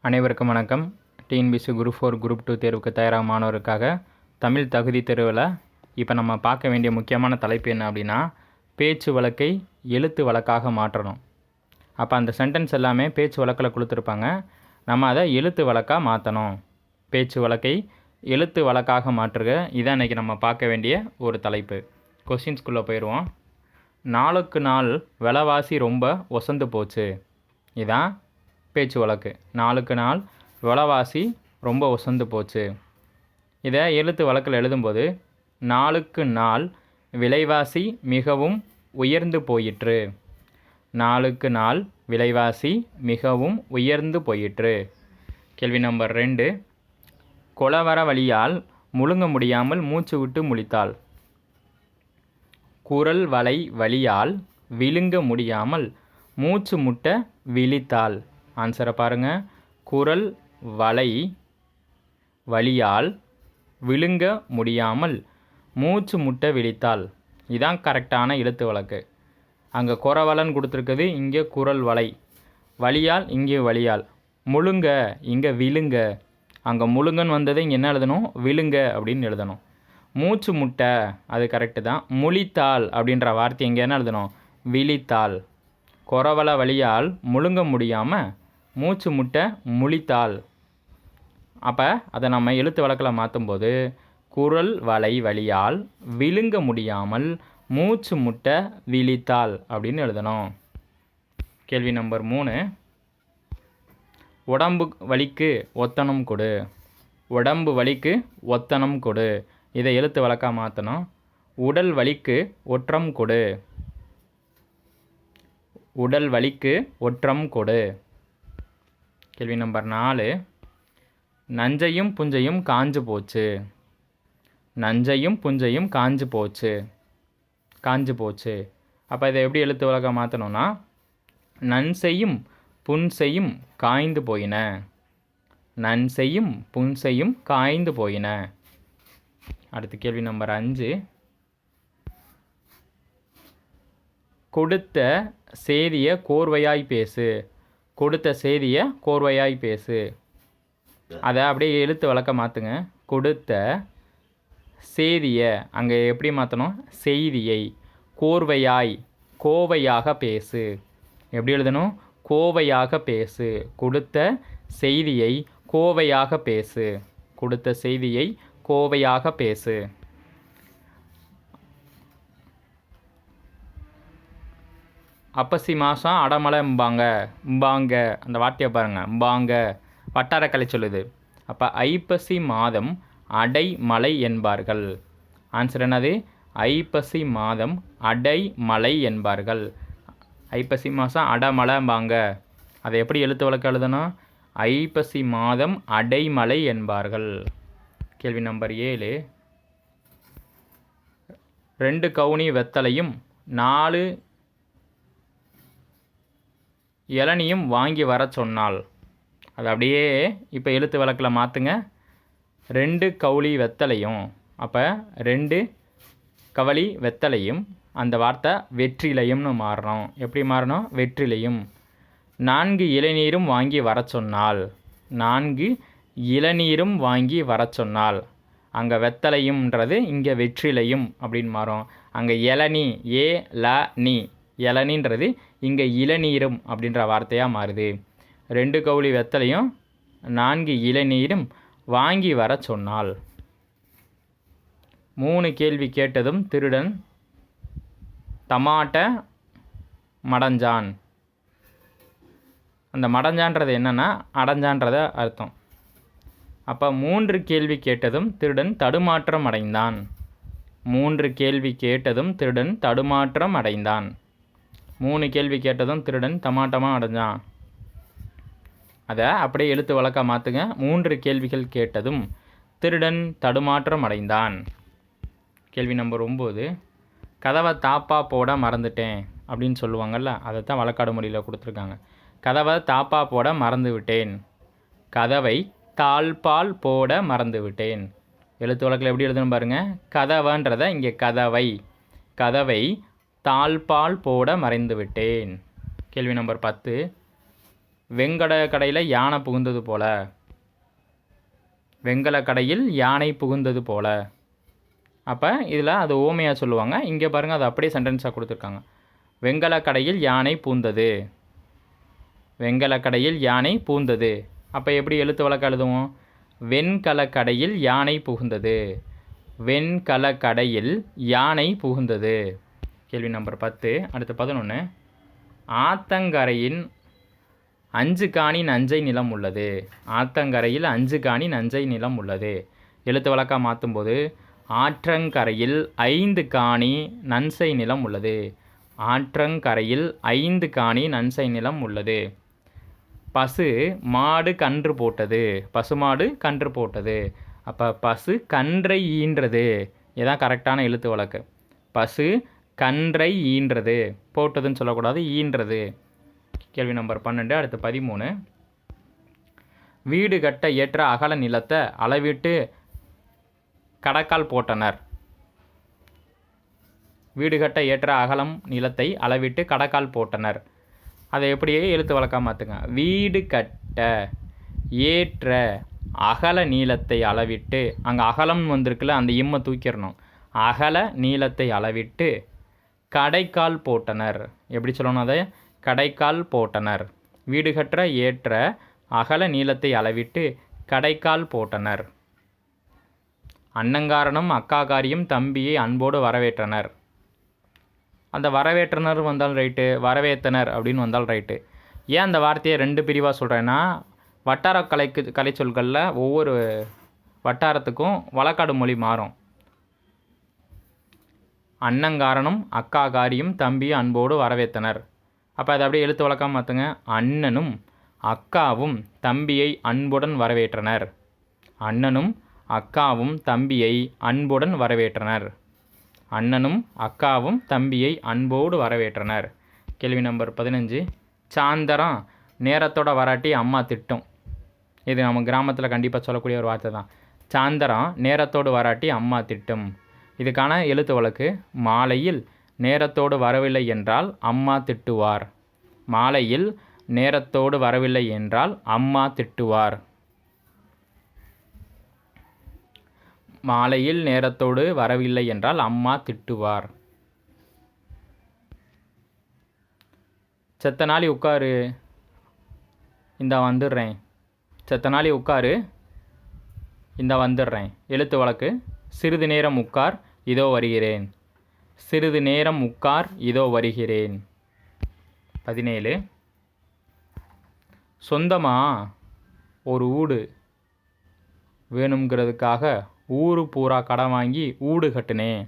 அனைவருக்கும் வணக்கம். TNPSC group four group two தேர்வுக்கு தயாராக மாணவருக்காக தமிழ் தகுதி தேர்வில் இப்போ நம்ம பார்க்க வேண்டிய முக்கியமான தலைப்பு என்ன அப்படின்னா பேச்சு வழக்கை எழுத்து வழக்காக மாற்றணும். அப்போ அந்த சென்டென்ஸ் எல்லாமே பேச்சு வழக்கில் கொடுத்துருப்பாங்க. நம்ம அதை எழுத்து வழக்காக மாற்றணும் பேச்சு வழக்கை எழுத்து வழக்காக மாற்றுக. இதான் இன்றைக்கி நம்ம பார்க்க வேண்டிய ஒரு தலைப்பு. கொஸ்டின்ஸ்குள்ளே போயிடுவோம். நாளுக்கு நாள் விலைவாசி ரொம்ப ஒசந்து போச்சு. இதான் பேச்சு வழக்கு. நாளுக்கு நாள் விலைவாசி ரொம்ப ஒசந்து போச்சு. இதை எழுத்து வழக்கில் எழுதும்போது நாளுக்கு நாள் விலைவாசி மிகவும் உயர்ந்து போயிற்று. நாளுக்கு நாள் விலைவாசி மிகவும் உயர்ந்து போயிற்று. கேள்வி நம்பர் ரெண்டு. கொலவர வழியால் முழுங்க முடியாமல் மூச்சு விட்டு முழித்தாள். குரல் வலை வழியால் விழுங்க முடியாமல் மூச்சு முட்ட விழித்தாள். ஆன்சரை பாருங்க. குரல் வலை வழியால் விழுங்க முடியாமல் மூச்சு முட்டை விழித்தாள் இதான் கரெக்டான எழுத்து வழக்கு. அங்கே குறவலன் கொடுத்துருக்குது இங்கே குரல் வலை. வழியால் இங்கே வழியால் முழுங்க இங்கே விழுங்க. அங்கே முழுங்கன்னு வந்ததை இங்கே என்ன எழுதணும்? விழுங்க அப்படின்னு எழுதணும். மூச்சு முட்டை அது கரெக்டு தான். முழித்தாள் அப்படின்ற வார்த்தை இங்கே என்ன எழுதணும்? விழித்தாள் குறவல வழியால் முழுங்க முடியாமல் மூச்சு முட்டை முழித்தாள் அப்போ அதை நம்ம எழுத்து வழக்கில் மாற்றும்போது குரல் வலை வழியால் விழுங்க முடியாமல் மூச்சு முட்டை விழித்தாள் அப்படின்னு எழுதணும். கேள்வி நம்பர் மூணு. உடம்பு வலிக்கு ஒத்தனம் கொடு. உடம்பு வலிக்கு ஒத்தனம் கொடு. இதை எழுத்து வழக்காக மாற்றணும் உடல் வலிக்கு ஒற்றம் கொடு. உடல் வலிக்கு ஒற்றம் கொடு. கேள்வி நம்பர் நாலு. நஞ்சையும் புஞ்சையும் காஞ்சு போச்சு. நஞ்சையும் புஞ்சையும் காஞ்சு போச்சு. காஞ்சு போச்சு. அப்போ இதை எப்படி எழுத்து உலக மாற்றணும்னா நன்செய்யும் புன்செய்யும் காய்ந்து போயின. நன்செய்யும் புன்செய்யும் காய்ந்து போயின. அடுத்த கேள்வி நம்பர் அஞ்சு. கொடுத்த செய்தியை கோர்வையாய் பேசு. கொடுத்த செய்தியை கோர்வையாய் பேசு. அதை அப்படியே எழுத்து வழக்க மாற்றுங்க கொடுத்த செய்தியை அங்கே எப்படி மாற்றணும் செய்தியை கோர்வையாய் கோவையாக பேசு. எப்படி எழுதணும்? கோவையாக பேசு. கொடுத்த செய்தியை கோவையாக பேசு. கொடுத்த செய்தியை கோவையாக பேசு. அப்பசி மாதம் அடமலை உம்பாங்க எம்பாங்க அந்த வார்த்தையை பாருங்கள் எம்பாங்க வட்டாரக்கலை சொல்லுது. அப்போ ஐப்பசி மாதம் அடைமலை என்பார்கள். ஆன்சர் என்னது? ஐப்பசி மாதம் அடைமலை என்பார்கள். ஐப்பசி மாதம் அடமலைம்பாங்க அதை எப்படி எழுத்து வழக்கு எழுதுனா ஐப்பசி மாதம் அடைமலை என்பார்கள். கேள்வி நம்பர் ஏழு. ரெண்டு கவுனி வெத்தலையும் நாலு இளநியும் வாங்கி வர சொன்னாள். அது அப்படியே இப்போ எழுத்து வழக்கில் மாற்றுங்க ரெண்டு கவுளி வெத்தலையும் அப்போ ரெண்டு கவளி வெத்தலையும் அந்த வார்த்தை வெற்றிலையும்னு மாறணும். எப்படி மாறணும்? வெற்றிலையும். நான்கு இளநீரும் வாங்கி வர சொன்னால் நான்கு இளநீரும் வாங்கி வர சொன்னாள். அங்கே வெத்தலையும்ன்றது இங்கே வெற்றிலையும் அப்படின்னு மாறும். அங்கே இளநீ ஏ ல நீ. இளநீன்றது இங்கே இளநீரும் அப்படின்ற வார்த்தையாக மாறுது. ரெண்டு கவுளி வெத்தலையும் நான்கு இளநீரும் வாங்கி வர சொன்னாள். மூணு கேள்வி கேட்டதும் திருடன் தமாட்ட மடஞ்சான். அந்த மடஞ்சான்றது என்னென்னா அடைஞ்சான்றத அர்த்தம். அப்போ மூன்று கேள்வி கேட்டதும் திருடன் தடுமாற்றம் அடைந்தான். மூன்று கேள்வி கேட்டதும் திருடன் தடுமாற்றம் அடைந்தான். மூணு கேள்வி கேட்டதும் திருடன் தமாட்டமாக அடைஞ்சான். அதை அப்படியே எழுத்து வழக்காக மாற்றுங்க மூன்று கேள்விகள் கேட்டதும் திருடன் தடுமாற்றம் அடைந்தான். கேள்வி நம்பர் ஒம்பது கதவை தாப்பா போட மறந்துட்டேன் அப்படின்னு சொல்லுவாங்கள்ல அதை தான் வழக்காடு மொழியில் கொடுத்துருக்காங்க. கதவை தாப்பா போட மறந்து விட்டேன் கதவை தாழ்பால் போட மறந்து விட்டேன் எழுத்து வழக்கில் எப்படி எழுதணும் பாருங்கள் கதவன்றதை இங்கே கதவை. கதவை தாழ்பால் போட மறைந்து விட்டேன் கேள்வி நம்பர் பத்து. வெங்கட கடையில் யானை புகுந்தது போல. வெங்கல கடையில் யானை புகுந்தது போல. அப்போ இதில் அது ஓமையாக சொல்லுவாங்க. இங்கே பாருங்கள் அது அப்படியே சென்டென்ஸாக கொடுத்துருக்காங்க. வெங்கல கடையில் யானை பூந்தது. வெங்கல கடையில் யானை பூந்தது. அப்போ எப்படி எழுத்து வழக்கு எழுதுவோம்? வெண்கல கடையில் யானை புகுந்தது. வெண்கல கடையில் யானை புகுந்தது. கேள்வி நம்பர் பத்து அடுத்து பதினொன்று ஆத்தங்கரையின் அஞ்சு காணி நஞ்சை நிலம் உள்ளது. ஆத்தங்கரையில் அஞ்சு காணி நஞ்சை நிலம் உள்ளது. எழுத்து வழக்காக மாற்றும்போது ஆற்றங்கரையில் ஐந்து காணி நன்சை நிலம் உள்ளது. ஆற்றங்கரையில் ஐந்து காணி நன்சை நிலம் உள்ளது. பசு மாடு கன்று போட்டது. பசுமாடு கன்று போட்டது. அப்போ பசு கன்றை ஈன்றது. இதான் கரெக்டான எழுத்து வழக்கு. பசு கன்றை ஈன்றது. போட்டதுன்னு சொல்லக்கூடாது ஈன்றது. கேள்வி நம்பர் பன்னெண்டு அடுத்து பதிமூணு. வீடு கட்ட ஏற்ற அகல நிலத்தை அளவிட்டு கடக்கால் போட்டனர். வீடு கட்ட ஏற்ற அகலம் நிலத்தை அளவிட்டு கடக்கால் போட்டனர். அதை எப்படியே எழுத்து வழக்காக மாற்றுங்க வீடு கட்ட ஏற்ற அகல நீளத்தை அளவிட்டு அங்கே அகலம் வந்திருக்குல்ல அந்த இம்மை தூக்கிடணும். அகல நீளத்தை அளவிட்டு கடைக்கால் போட்டனர். எப்படி சொல்லணும் அதை? கடைக்கால் போட்டனர். வீடு கற்ற ஏற்ற அகல நீளத்தை அளவிட்டு கடைக்கால் போட்டனர். அன்னங்காரனும் அக்காகாரியும் தம்பியை அன்போடு வரவேற்றனர். அந்த வரவேற்றனர் வந்தால் ரைட்டு வரவேற்றனர் அப்படின்னு வந்தால் ரைட்டு. ஏன் அந்த வார்த்தையை ரெண்டு பிரிவாக சொல்கிறேன்னா வட்டார கலைக்கு கலைச்சொற்களில் ஒவ்வொரு வட்டாரத்துக்கும் வழக்காடு மொழி மாறும். அன்னங்காரனும் அக்காகாரியும் தம்பியும் அன்போடு வரவேற்றனர். அப்போ அதை அப்படியே எழுத்து வழக்கம் பார்த்துங்க அண்ணனும் அக்காவும் தம்பியை அன்புடன் வரவேற்றனர். அண்ணனும் அக்காவும் தம்பியை அன்புடன் வரவேற்றனர். அண்ணனும் அக்காவும் தம்பியை அன்போடு வரவேற்றனர். கேள்வி நம்பர் பதினஞ்சு. சாயந்தரம் நேரத்தோட வராட்டி அம்மா திட்டும். இது நம்ம கிராமத்தில் கண்டிப்பாக சொல்லக்கூடிய ஒரு வார்த்தை தான். சாயந்தரம் நேரத்தோடு வராட்டி அம்மா திட்டும். இதுக்கான எழுத்து வழக்கு மாலையில் நேரத்தோடு வரவில்லை என்றால் அம்மா திட்டுவார். மாலையில் நேரத்தோடு வரவில்லை என்றால் அம்மா திட்டுவார். மாலையில் நேரத்தோடு வரவில்லை என்றால் அம்மா திட்டுவார். செத்த நாளி உட்காரு. இந்த வந்துடுறேன். செத்த நாளி உட்காரு. இந்த வந்துடுறேன். எழுத்து வழக்கு சிறிது நேரம் உட்கார். இதோ வருகிறேன். சிறிது நேரம் உட்கார் இதோ வருகிறேன். பதினேழு. சொந்தமா? ஒரு ஊடு வேணுங்கிறதுக்காக ஊரு பூரா கடன் வாங்கி ஊடு கட்டினேன்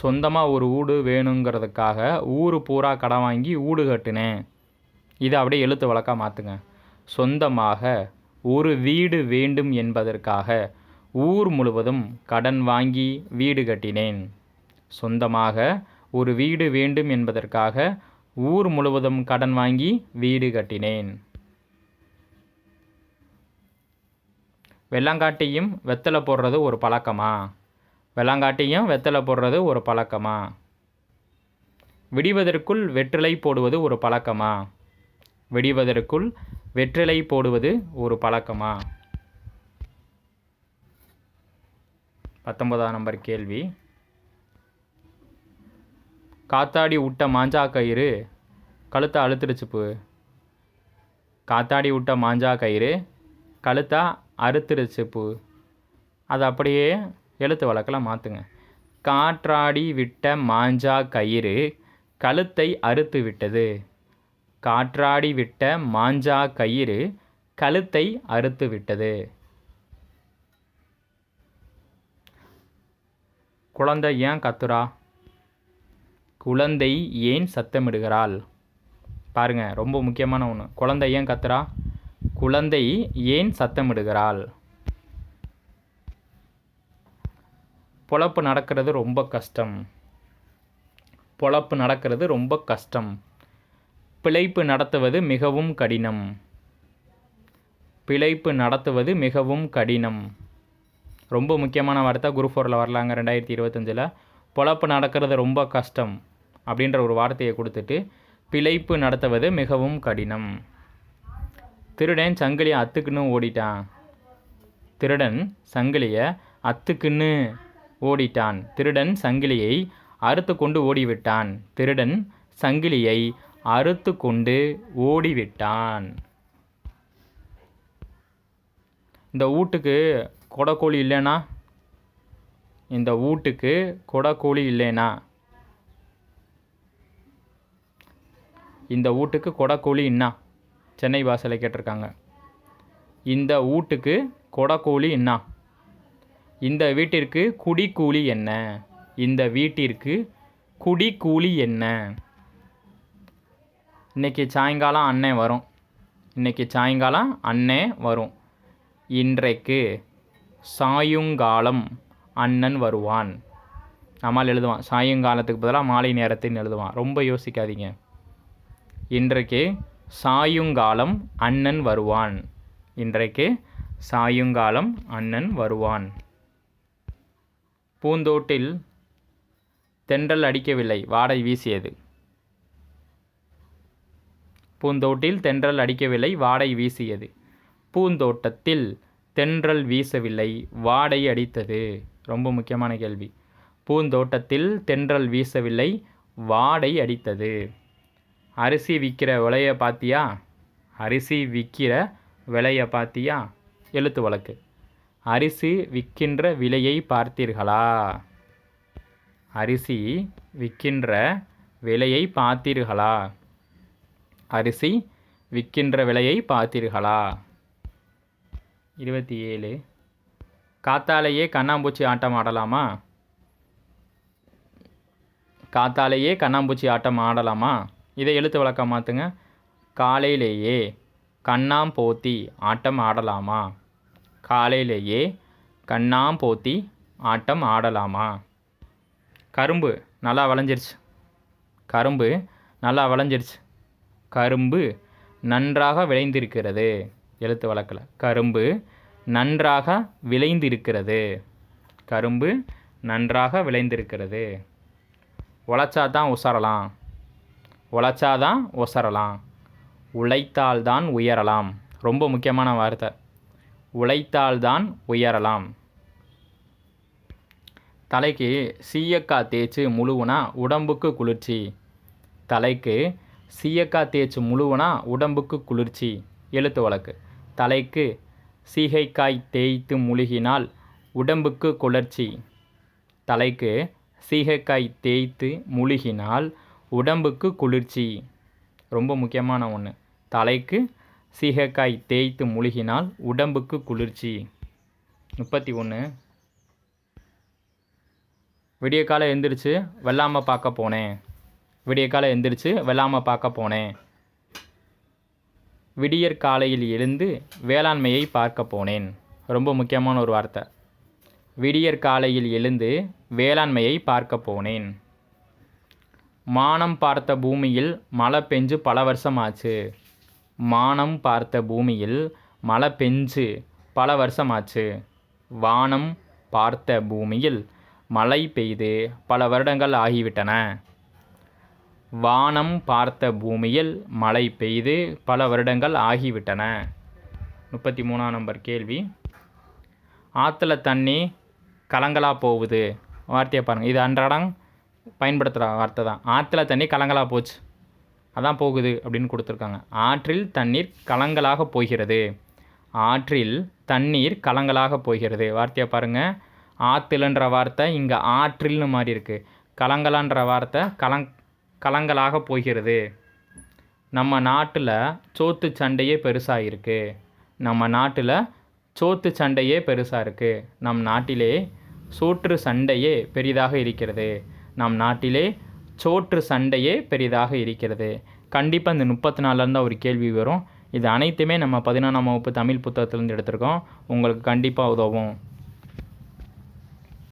சொந்தமாக ஒரு ஊடு வேணுங்கிறதுக்காக ஊர் பூரா கடன் வாங்கி ஊடு கட்டினேன் இதை அப்படியே எழுத்து வழக்காக மாற்றுங்க சொந்தமாக ஒரு வீடு வேண்டும் என்பதற்காக ஊர் முழுவதும் கடன் வாங்கி வீடு கட்டினேன். சொந்தமாக ஒரு வீடு வேண்டும் என்பதற்காக ஊர் முழுவதும் கடன் வாங்கி வீடு கட்டினேன். வெள்ளங்காட்டியும் வெத்தலை போடுறது ஒரு பழக்கமா? வெள்ளங்காட்டியும் வெத்தலை போடுறது ஒரு பழக்கமா? விடிவதற்குள் வெற்றிலை போடுவது ஒரு பழக்கமா? விடிவதற்குள் வெற்றிலை போடுவது ஒரு பழக்கமா? பத்தொன்பதாம் நம்பர் கேள்வி. காத்தாடி விட்ட மாஞ்சா கயிறு கழுத்தை அழுத்துடுச்சு பு. காத்தாடி விட்ட மாஞ்சா கயிறு கழுத்தா அறுத்துடுச்சு பூ. அதை அப்படியே எழுத்து வழக்கில் மாற்றுங்க காற்றாடி விட்ட மாஞ்சா கயிறு கழுத்தை அறுத்து விட்டது. காற்றாடி விட்ட மாஞ்சா கயிறு கழுத்தை அறுத்து விட்டது. குழந்தை ஏன் கத்துறா? குழந்தை ஏன் சத்தமிடுகிறாள்? பாருங்க ரொம்ப முக்கியமான ஒன்று குழந்தை ஏன் கத்துறா? குழந்தை ஏன் சத்தமிடுகிறாள்? பொழப்பு நடக்கிறது ரொம்ப கஷ்டம். பொழப்பு நடக்கிறது ரொம்ப கஷ்டம். பிழைப்பு நடத்துவது மிகவும் கடினம். பிழைப்பு நடத்துவது மிகவும் கடினம். ரொம்ப முக்கியமான வார்த்தை. குரூப் ஃபோரில் வரலாங்க ரெண்டாயிரத்தி இருபத்தஞ்சில். பொழப்பு நடக்கிறது ரொம்ப கஷ்டம் அப்படின்ற ஒரு வார்த்தையை கொடுத்துட்டு பிழைப்பு நடத்துவது மிகவும் கடினம். திருடன் சங்கிலியை அத்துக்குன்னு ஓடிட்டான். திருடன் சங்கிலியை அத்துக்குன்னு ஓடிட்டான். திருடன் சங்கிலியை அறுத்து கொண்டு ஓடிவிட்டான். திருடன் சங்கிலியை அறுத்து கொண்டு ஓடிவிட்டான். இந்த வீட்டுக்கு கொடக்கோழி இல்லைனா? இந்த வீட்டுக்கு கொடக்கோழி இல்லைனா? இந்த வீட்டுக்கு கொடக்கோழி இன்னா? சென்னை பாஷையில் கேட்டிருக்காங்க. இந்த வீட்டுக்கு கொடக்கோழி இன்னா? இந்த வீட்டிற்கு குடிக்கூலி என்ன? இந்த வீட்டிற்கு குடிக்கூலி என்ன? இன்னைக்கு சாயங்காலம் அண்ணன் வரும். இன்னைக்கு சாயங்காலம் அண்ணன் வரும். இன்றைக்கு சாயுங்காலம் அண்ணன் வருவான். நம்மால் எழுதுவான். சாயங்காலத்துக்கு பதிலாக மாலை நேரத்தின்னு எழுதுவான். ரொம்ப யோசிக்காதீங்க. இன்றைக்கு சாயுங்காலம் அண்ணன் வருவான். இன்றைக்கு சாயுங்காலம் அண்ணன் வருவான். பூந்தோட்டில் தென்றல் அடிக்கவில்லை. வாடை வீசியது. பூந்தோட்டில் தென்றல் அடிக்கவில்லை. வாடை வீசியது. பூந்தோட்டத்தில் தென்றல் வீசவில்லை வாடை அடித்தது? ரொம்ப முக்கியமான கேள்வி. பூந்தோட்டத்தில் தென்றல் வீசவில்லை வாடை அடித்தது. அரிசி விற்கிற விலையை பார்த்தியா அரிசி விற்கிற விலையை பார்த்தியா எழுத்து வழக்கு. அரிசி விற்கின்ற விலையை பார்த்தீர்களா? அரிசி விற்கின்ற விலையை பார்த்தீர்களா? அரிசி விற்கின்ற விலையை பார்த்தீர்களா? இருபத்தி ஏழு. காத்தாலேயே கண்ணாம்பூச்சி ஆட்டம் ஆடலாமா? காத்தாலேயே கண்ணாம்பூச்சி ஆட்டம் ஆடலாமா? இதை எழுத்து வழக்கம் மாற்றுங்க காலையிலேயே கண்ணாம்போத்தி ஆட்டம் ஆடலாமா? காலையிலேயே கண்ணாம்போத்தி ஆட்டம் ஆடலாமா? கரும்பு நல்லா வளைஞ்சிருச்சு. கரும்பு நல்லா வளைஞ்சிருச்சு. கரும்பு நன்றாக விளைந்திருக்கிறது. எழுத்து வழக்கில். கரும்பு நன்றாக விளைந்திருக்கிறது. கரும்பு நன்றாக விளைந்திருக்கிறது. உழைச்சா தான் உசரலாம். உழைச்சா தான் உசரலாம். உழைத்தால்தான் உயரலாம். ரொம்ப முக்கியமான வார்த்தை. உழைத்தால்தான் உயரலாம். தலைக்கு சீயக்காய் தேய்ச்சி முழுவுனா உடம்புக்கு குளிர்ச்சி. தலைக்கு சீயக்காய் தேய்ச்சி முழுவுனா உடம்புக்கு குளிர்ச்சி. எழுத்து வழக்கு. தலைக்கு சீகைக்காய் தேய்த்து முழுகினால் உடம்புக்கு குளிர்ச்சி. தலைக்கு சீகைக்காய் தேய்த்து முழுகினால் உடம்புக்கு குளிர்ச்சி. ரொம்ப முக்கியமான ஒன்று தலைக்கு சீகைக்காய் தேய்த்து முழுகினால் உடம்புக்கு குளிர்ச்சி. முப்பத்தி ஒன்று விடிய எழுந்திரிச்சு எந்திரிச்சு வெள்ளாமை பார்க்க போனேன். விடிய எழுந்திரிச்சு எந்திரிச்சு வெள்ளாமை பார்க்க போனேன். விடியற் காலையில் எழுந்து வேளாண்மையை பார்க்க போனேன். ரொம்ப முக்கியமான ஒரு வார்த்தை. விடியற் காலையில் எழுந்து வேளாண்மையை பார்க்க போனேன். மானம் பார்த்த பூமியில் மழை பெஞ்சு பல வருஷம் ஆச்சு மானம் பார்த்த பூமியில் மழை பெஞ்சு பல வருஷம் ஆச்சு வானம் பார்த்த பூமியில் மழை பெய்து பல வருடங்கள் ஆகிவிட்டன. வானம் பார்த்த பூமியில் மழை பெய்து பல வருடங்கள் ஆகிவிட்டன. முப்பத்தி மூணாம் நம்பர் கேள்வி. ஆற்றுல தண்ணி கலங்கலா போகுது. வார்த்தையை பாருங்கள் இது அன்றாடம் பயன்படுத்துகிற வார்த்தை தான். ஆற்றுல தண்ணி கலங்கலா போச்சு. அதான் போகுது அப்படின்னு கொடுத்துருக்காங்க. ஆற்றில் தண்ணீர் கலங்கலாக போகிறது. ஆற்றில் தண்ணீர் கலங்கலாக போகிறது. வார்த்தையை பாருங்கள் ஆற்றுலன்ற வார்த்தை இங்கே ஆற்றில்னு மாறி இருக்குது கலங்கலான்ற வார்த்தை கலங் கலங்கலாக போகிறது. நம்ம நாட்டில் சோத்து சண்டையே பெருசாக இருக்குது நம்ம நாட்டில் சோத்து சண்டையே பெருசாக இருக்குது நம் நாட்டிலே சோற்று சண்டையே பெரிதாக இருக்கிறது. நம் நாட்டிலே சோற்று சண்டையே பெரிதாக இருக்கிறது. கண்டிப்பாக இந்த முப்பத்தி நாலுலேருந்து ஒரு கேள்வி வரும். இது அனைத்துமே நம்ம பதினொன்றாம் வகுப்பு தமிழ் புத்தகத்துலேருந்து எடுத்திருக்கோம். உங்களுக்கு கண்டிப்பாக உதவும்.